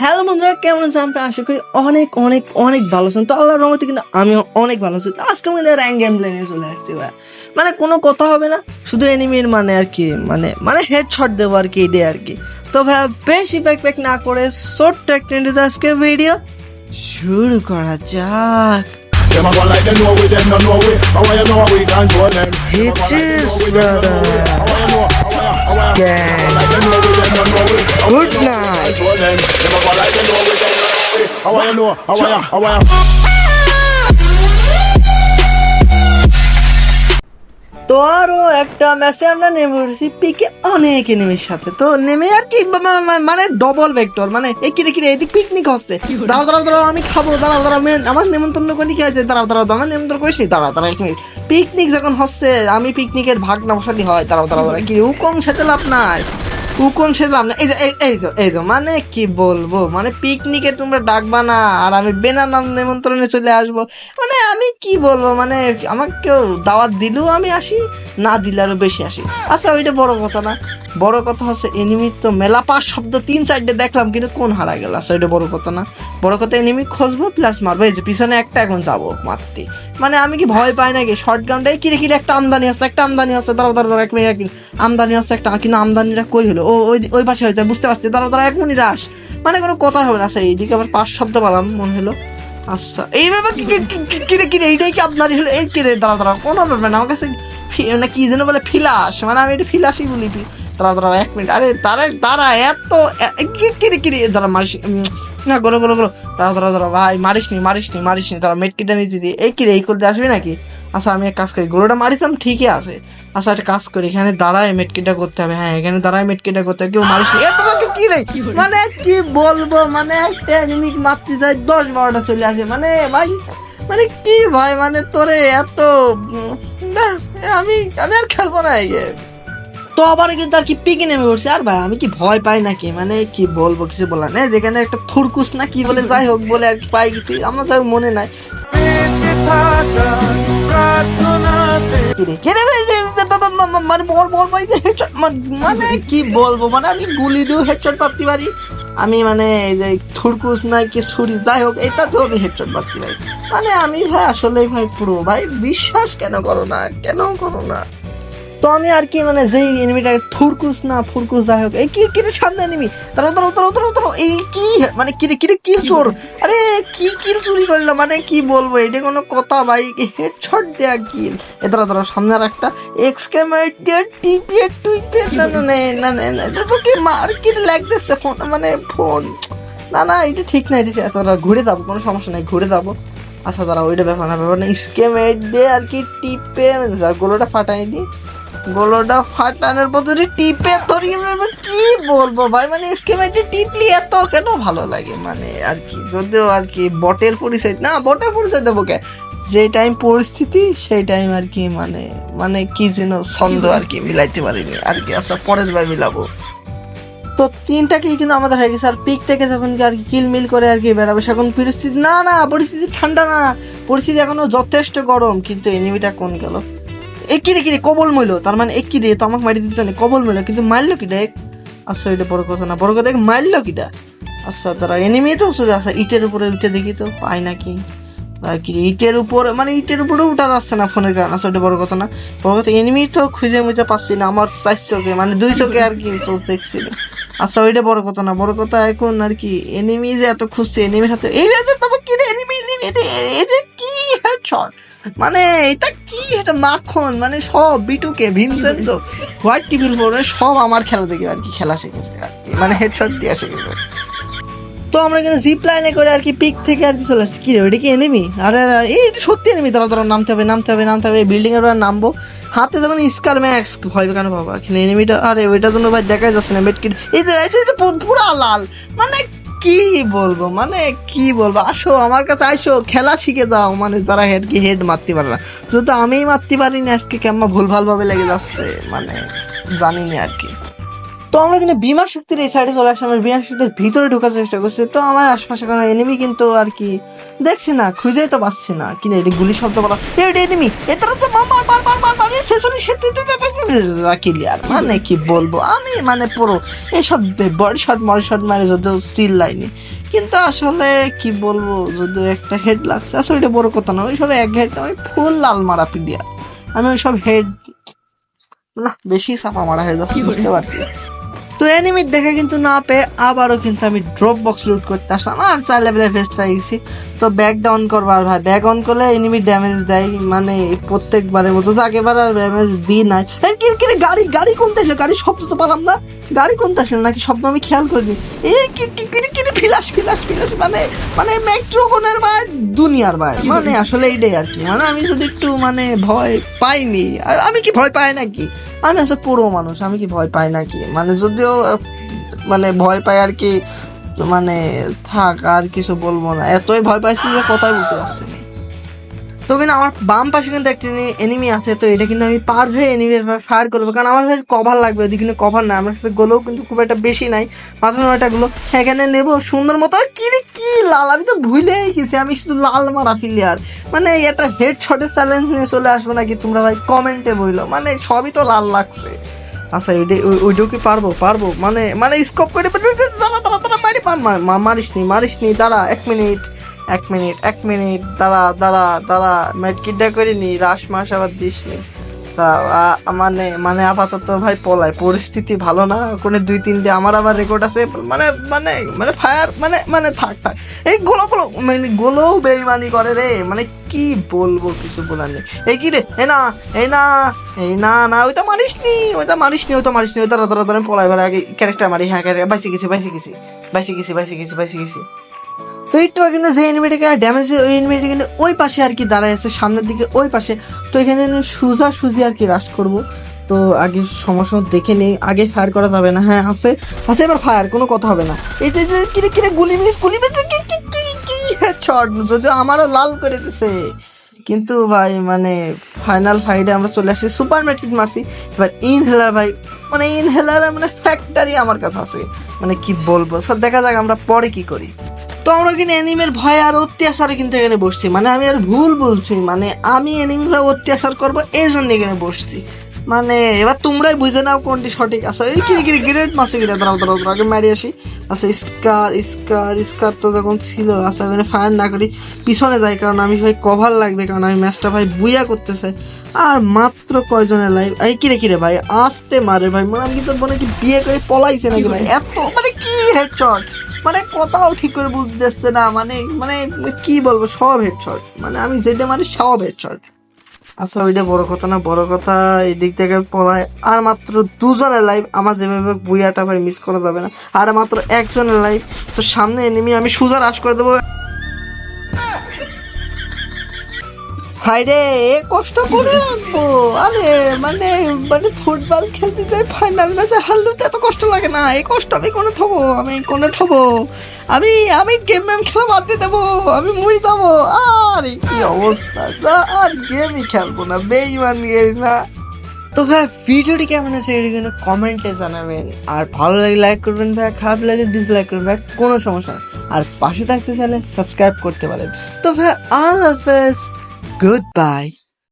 Hello বন্ধুরা কেমন আছেন আমরা আশা করি অনেক অনেক অনেক ভালো আছেন। তো আল্লাহর রহমতে কিন্তু আমিও অনেক ভালো আছি। আজকে আমাদের র্যাঙ্ক গেম প্লে নিয়ে চলে আসছি ভাই। মানে কোনো কথা হবে না শুধু এনিমির মানে আর কি মানে মানে হেড শট দেবো আর কি এটাই আর কি। তো ভাই বেশি প্যাক প্যাক না করে ছোট্ট একটা আজকে ভিডিও শুরু করা যাক। Them? Hitches, brother. Gang. Good night. তো আরও একটা ম্যাচে আমরা নেমে পড়েছি পিকে অনেক এনিমির সাথে। তো নেমে আর কি মানে ডবল ভেক্টর মানে এই কিরে কিরে এদিক পিকনিক হচ্ছে। দাঁড়াও দাঁড়াও দাঁড়াও আমি খাব দাঁড়াও দাঁড়াও মেন আমার নেমন্তন্ন করে কি আছে? দাঁড়াও দাঁড়াও আমার নেমন্তন্ন করিস নি? দাঁড়াও দাঁড়াও এক মিনিট পিকনিক যখন হচ্ছে আমি পিকনিকের ভাগ না বসালি হয়। দাঁড়াও দাঁড়াও দাঁড়াও কি উকং সাথে লাভ নাই। উকন সে লাভ না এই যে এই- যে এই যে মানে কি বলব? মানে পিকনিকে তোমরা ডাকবা না আর আমি বেনা নাম নিমন্ত্রণে চলে আসব। কি বলব মানে আমাকে কেউ দাওয়াত দিলেও আমি আসি, না দিলে আরও বেশি আসি। আচ্ছা ওইটা বড় কথা না। বড় কথা হচ্ছে এনিমির তো মেলা পাঁচ শব্দ তিন চারটে দেখলাম, কিন্তু কোন হারা গেল? আচ্ছা ওইটা বড় কথা না। বড় কথা এনিমি খুঁজবো প্লাস মারবো। এই যে, পিছনে একটা এখন যাব মারতে। মানে আমি কি ভয় পাই নাকি? শর্ট গানটাই কিরে কিরে, একটা আমদানি আছে, একটা আমদানি আছে। দাঁড়াও দাঁড়াও এক মিনিট এক মিনিট। আমদানি আছে একটা, কিন্তু আমদানিটা কই হলো? ও, ওই ওই পাশে হয়েছে, বুঝতে পারছি। দাঁড়াও দাঁড়াও, এক মিনিট আস মানে কোনো কথা হবে না। আচ্ছা এইদিকে আবার পাঁচ শব্দ পেলাম, মনে হলো। আচ্ছা এই ব্যাপার কি কি- কি- কি- কিরে কিরে, এইটাই কি আপনারই হলো এই কিরে, দাঁড়াও দাঁড়াও, কোনো ব্যাপার? না আমার কাছে ফি- মানে কি যেন বলে ফিলাস মানে আমি এটা ফিলাসই বলি দাঁড়াও দাঁড়াও, এক মিনিট। আরে, তারা তারা এত কিরে কিরে দাঁড়া মারিস না গলো গলো গলো দাঁড়াও দাঁড়াও দাঁড়াও, ভাই, মারিস নি মারিস নি মারিস নি। তারা মেটকিটা নিতে দিয়ে। এই কিরে, এই করতে আসবি নাকি? আচ্ছা আমি এক কাজ করি গোলোটা মারিতাম, ঠিকই আছে। আচ্ছা একটা কাজ করি, এখানে দাঁড়ায় মেটকিটা করতে হবে। হ্যাঁ এখানে দাঁড়ায় মেটকিটা করতে হবে। কেউ মারিস নি। এ তোমাকে কি রে? মানে কি বলব? মানে দশ বারোটা চলে আসে। মানে ভাই মানে কি ভাই? মানে তোরে এত না, আমি আমি আর খেলব না তো আবার কিন্তু আর কি পিকে নেমে পড়ছে। আর ভাই, আমি কি ভয় পাই নাকি? মানে কি বলব, কিছু বলার নেই। যেখানে একটা থুরকুস না কি বলে, যাই হোক বলে আর কি পাই গেছি। আমার মনে নাই। কিরে, কিরে ভাই, যে, বা- বা- বা- বা- মানে বল বল ভাই, মা- মানে কি বলব মানে আমি গুলি দিয়েও হেডশট পাতি পারি আমি মানে এই যে থুরকুস নাই কি ছুরি যাই হোক এটা তো আমি হেডশট পাতি পারি মানে আমি ভাই আসলেই ভাই পুরো ভাই বিশ্বাস কেন করো না কেন করো না? তো আমি আর কি মানে যেই এনিমিটা থুরকুস না ফুরকুস যাই হোক এই কি কিরে সামনে এনিমি তারা তারা তারা তারা তারা এই কি মানে কিরে কিরে কিল চোর? আরে কি কিল চুরি করল? মানে কি বলব? এটা কোনো কথা ভাই হেডশট দেয়া কিল। এ তারা তারা সামনে আর একটা এক্সক্যামেট দিয়ে টিপে টুইপে না না না না না এটা কি মার কি লাগতেছে? ফোন মানে ফোন। না না এটা ঠিক না এটা তারা ঘুরে যাব কোনো সমস্যা নাই ঘুরে যাব। আচ্ছা তারা ওইটা ব্যাপার না ব্যাপার না। স্কেমেট দিয়ে আর কি টিপে গোলোটা ফাটাইনি গোলোটা ফাটানোর বদলে টিপে ধরি কি বলব ভাই? মানে স্কেমেটে টিপলি এত কেন ভালো লাগে? মানে আর কি, যদিও আর কি বটের পরিচয়, না, বটের পরিচয় দেবো কে? যে টাইম পরিস্থিতি, সেই টাইম আর কি মানে মানে কি যেন ছন্দ আর কি মিলাইতে পারিনি। আর কি আচ্ছা পরের বার মিলাবো। তো তিনটা কিল কিন্তু আমাদের হয়ে গেছে। আর পিক থেকে যখন আর কি কিল মিল করে আর কি বেড়াবো, সেখন পরিস্থিতি, না না, পরিস্থিতি ঠান্ডা না। পরিস্থিতি এখনও যথেষ্ট গরম, কিন্তু এনিমিটা কোন গেল? এই কিরে কবল মইলো। তার মানে এক কিরে তো আমাকে মারি দিতে কবল মইলো। কিন্তু মারলো কিটা আচ্ছা এটা বড় কথা না। বড় কথা এক মারলো কিটা আচ্ছা তারা এনিমি তো আচ্ছা ইটের উপরে উঠে দেখি তো, পাই নাকি? কি ইটের উপরে মানে ইটের উপরে উঠা যাচ্ছে না ফোনের কারণে। আচ্ছা ওটা বড় কথা না। বড় কথা এনিমি তো খুঁজে মুজে পাচ্ছি না, আমার চার চোখে মানে দুই চোখে আর কি তো দেখছিল আচ্ছা ওইটা বড় কথা না। বড় কথা এখন আর কি এনিমি যে এত খুঁজছে এনিমির হাতে এই বাবা কি এনিমি এনিমি হেডশট মানে এটা কি? এটা মাখন মানে সব বিটুকে ভিনসেন্সো হোয়াইট টিভিল ফোরে সব আমার খেলা দেখে আর কি খেলা শিখেছে আর কি। মানে হেডশট দিয়ে শিখেছে। তো আমরা এখানে জিপ লাইনে করে আর কি পিক থেকে আর কি চলে আসছি। কি রে, ওইটা কি এনিমি আরে এই সত্যি এনিমি তারা তারা নামতে হবে নামতে হবে নামতে হবে। বিল্ডিং এর উপর নামবো। হাতে যখন স্কার ম্যাক্স ভয় কেন বাবা? এখানে এনিমিটা আরে, ওইটার জন্য ভাই দেখাই যাচ্ছে না। মেটকিট এই যে এটা পুরা লাল। মানে কি বলব? মানে কি বলব? আসো, আমার কাছে আসো খেলা শিখে যাও। মানে যারা হেড কি হেড মারতে পারে না। যেহেতু আমিই মারতে পারি না, আজকে কেমন ভুল ভাবে লেগে যাচ্ছে মানে জানি না আর কি। তো আমরা কিন্তু বিমা শক্তির এই সাইডে চলে আসলাম বিমা শক্তির ভিতরে ঢোকার চেষ্টা করছি। তো আমার আশপাশে কোনো এনিমি কিন্তু আর কি দেখছি না, খুঁজেই তো পাচ্ছি না। কি না, এটা গুলি শব্দ করা এটা এনিমি এটা তো মার মার মার মার ক্লিয়ার মানে কি বলব? আমি মানে পুরো এসব বডি শট মডি শট মারে যদিও সিল লাইনে। কিন্তু আসলে কি বলব? যদিও একটা হেড লাগছে। আসলে এটা বড় কথা না ওইসব এক হেড ওই ফুল লাল মারা পিডিয়া। আমি ওইসব হেড না বেশি চাপা মারা হয়ে যাচ্ছে বুঝতে পারছি তো এনিমি দেখে কিন্তু না পেয়ে আবারও কিন্তু আমি ড্রপ বক্স লুট করতে আসলাম। আর চার লেভেলে ফেস্ট পেয়ে গেছি। তো ব্যাগ ডাউন করবার ভাই ব্যাগ অন করলে এনিমি ড্যামেজ দেয় মানে প্রত্যেকবারের মতো। তো আগেবার আর ড্যামেজ দিই নাই। এই কি কি গাড়ি গাড়ি কোনটা আসলো গাড়ি শব্দ তো পালাম না। গাড়ি কোনটা আসলো নাকি শব্দ আমি খেয়াল করিনি। এই কি কি কি কি ফিলাস ফিলাস ফিলাস মানে মানে মেট্রোকনের ভাই দুনিয়ার ভাই। মানে আসলে এইটাই আর কি। মানে আমি যদি একটু মানে ভয় পাইনি। আর আমি কি ভয় পাই নাকি? আমি আসলে পুরো মানুষ, আমি কি ভয় পাই নাকি? মানে যদিও মানে ভয় পাই আর কি মানে থাক আর কিছু বলব না। এতই ভয় পাইছি যে কথাই বলতে পারছি না। তো কিন্তু আমার বাম পাশে কিন্তু একটা এনিমি আছে তো এটা কিন্তু আমি পার হয়ে এনিমির ফায়ার করব কারণ আমার কাছে কভার লাগবে ওদিকে কিন্তু কভার না আমার কাছে গোলও কিন্তু খুব একটা বেশি নাই মাথা নয়টা গুলো এখানে নেব সুন্দর মতো কি কি লাল আমি তো ভুলেই গেছি আমি শুধু লাল মারা প্লেয়ার মানে একটা হেড শটের চ্যালেঞ্জ নিয়ে চলে আসব নাকি তোমরা ভাই কমেন্টে বইলো মানে সবই তো লাল লাগছে আচ্ছা ওইটা ওই- ওইটাও কি পারব পারব মানে মানে স্কোপ করে মারি মারিস নি মারিস নি দাঁড়া এক মিনিট এক মিনিট এক মিনিট, দাঁড়া দাঁড়া দাঁড়া। মেটকিটটা করে নি রাস মাস আবার দিস নি। মানে মানে আপাতত ভাই পলায় পরিস্থিতি ভালো না, কোনো দুই তিনটে আমার আবার রেকর্ড আছে। মানে মানে মানে ফায়ার মানে মানে থাক থাক। এই গোলো গোলো মানে গোলোও বেইমানি করে রে। মানে কি বলব কিছু বলার নেই। এই কি রে? এই না এই না এই না না ওইটা মারিস নি ওইটা মারিস নি ওইটা মারিস নি। ওইটা ধরো ধরো পলাই এবার আগে ক্যারেক্টার মারি। হ্যাঁ ক্যারেক্টার বাইসে গেছি বাইসে গেছি বাইসে গেছি বাইসে গেছি বাইসে গেছি। তো একটু তো এখানে যে এনিমিটাকে ড্যামেজ ওই এনিমিটা কিন্তু ওই পাশে আর কি দাঁড়ায় আছে, সামনের দিকে ওই পাশে। তো এখানে সুজা সুজি আর কি রাশ করব। তো আগে সমস্যা দেখে নেই, আগে ফায়ার করা যাবে না। হ্যাঁ আছে। আছে, এবার ফায়ার কোনো কথা হবে না। এই যে কিরে কিরে, গুলি মিস গুলি মিস কি কি কি কি? হেডশট যদিও আমারও লাল করে দিছে। কিন্তু ভাই মানে ফাইনাল ফাইটে আমরা চলে আসছি সুপার ম্যাট্রিক মারছি এবার ইনহেলার ভাই মানে ইনহেলার মানে ফ্যাক্টরি আমার কাছে আছে। মানে কি বলব? স্যার, দেখা যাক আমরা পরে কি করি। তো আমরা কিন্তু অ্যানিমের ভয় আর অত্যাচারে কিন্তু এখানে বসছি। মানে আমি আর ভুল বলছি। মানে আমি অ্যানিমের অত্যাচার করব, এই জন্য এখানে বসছি। মানে এবার তোমরাই বুঝে নাও কোনটি সঠিক আছে। এই কিরে কিরে গ্রেড মাসে কিরে, দাঁড়াও দাঁড়াও আগে মারি আসি। আচ্ছা স্কার স্কার স্কার তো যখন ছিল আচ্ছা এখানে ফায়ার না করি, পিছনে যাই, কারণ আমি ভাই কভার লাগবে, কারণ আমি ম্যাচটা ভাই বুইয়া করতে চাই। আর মাত্র কয়জনের লাইভ এই কিরে কিরে ভাই, আসতে মারে ভাই মানে আমি কিন্তু মনে কি বিয়ে করে পলাইছে নাকি ভাই? এত মানে কি হেডশট মানে কথাও ঠিক করে বুঝতেছে না মানে মানে কি বলব, সব হেডশট মানে আমি যেটা মানে সব হেডশট আচ্ছা ওইটা বড় কথা না, বড় কথা এই দিক থেকে পড়ায়। আর মাত্র দুজনের লাইফ আমার যেভাবে বুয়াটা ভাই মিস করা যাবে না। আর মাত্র একজনের লাইফ তো সামনে এনিমি আমি সুজার রাশ করে দেবো। হাই রে, এ কষ্ট করে রাখব আরে মানে মানে ফুটবল খেলতে যাই ফাইনাল ম্যাচে হারলেও তো এত কষ্ট লাগে না। এই কষ্ট আমি কোনে থবো? আমি কোনে থবো? আমি আমি গেম ম্যাম খেলা বাদ দিয়ে দেবো। আমি মরে যাব। আর, কি অবস্থা? আর গেমই খেলব না। বেইমান গেম না। তো ভাই, ভিডিওটি কেমন আছে এটি কিন্তু কমেন্টে জানাবেন। আর ভালো লাগে লাইক করবেন ভাই, খারাপ লাগে ডিসলাইক করবেন ভাই, কোনো সমস্যা আর পাশে থাকতে চাইলে সাবস্ক্রাইব করতে পারেন। তো ভাই আল হাফেজ। Good bye